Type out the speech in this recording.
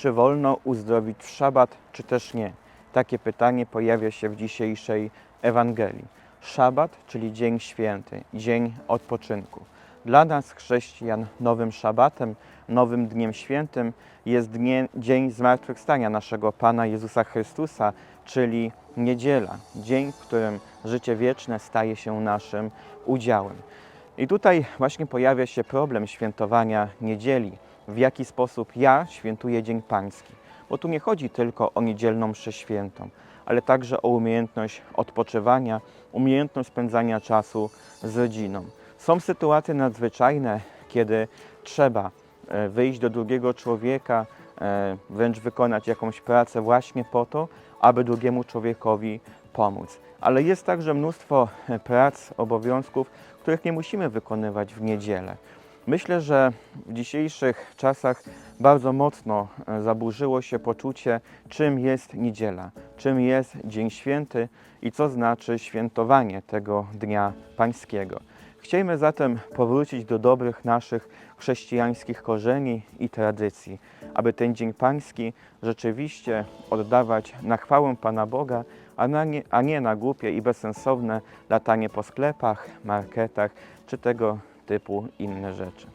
czy wolno uzdrowić w szabat, czy też nie? Takie pytanie pojawia się w dzisiejszej Ewangelii. Szabat, czyli Dzień Święty, dzień odpoczynku. Dla nas, chrześcijan, nowym szabatem, nowym dniem świętym jest dnie, dzień zmartwychwstania naszego Pana Jezusa Chrystusa, czyli niedziela, dzień, w którym życie wieczne staje się naszym udziałem. I tutaj właśnie pojawia się problem świętowania niedzieli. W jaki sposób ja świętuję Dzień Pański? Bo tu nie chodzi tylko o niedzielną mszę świętą, ale także o umiejętność odpoczywania, umiejętność spędzania czasu z rodziną. Są sytuacje nadzwyczajne, kiedy trzeba e, wyjść do drugiego człowieka, e, wręcz wykonać jakąś pracę właśnie po to, aby drugiemu człowiekowi pomóc. Ale jest także mnóstwo prac, obowiązków, których nie musimy wykonywać w niedzielę. Myślę, że w dzisiejszych czasach bardzo mocno e, zaburzyło się poczucie, czym jest niedziela, czym jest Dzień Święty i co znaczy świętowanie tego Dnia Pańskiego. Chciejmy zatem powrócić do dobrych naszych chrześcijańskich korzeni i tradycji, aby ten Dzień Pański rzeczywiście oddawać na chwałę Pana Boga, a, nie, a nie na głupie i bezsensowne latanie po sklepach, marketach czy tego typu inne rzeczy.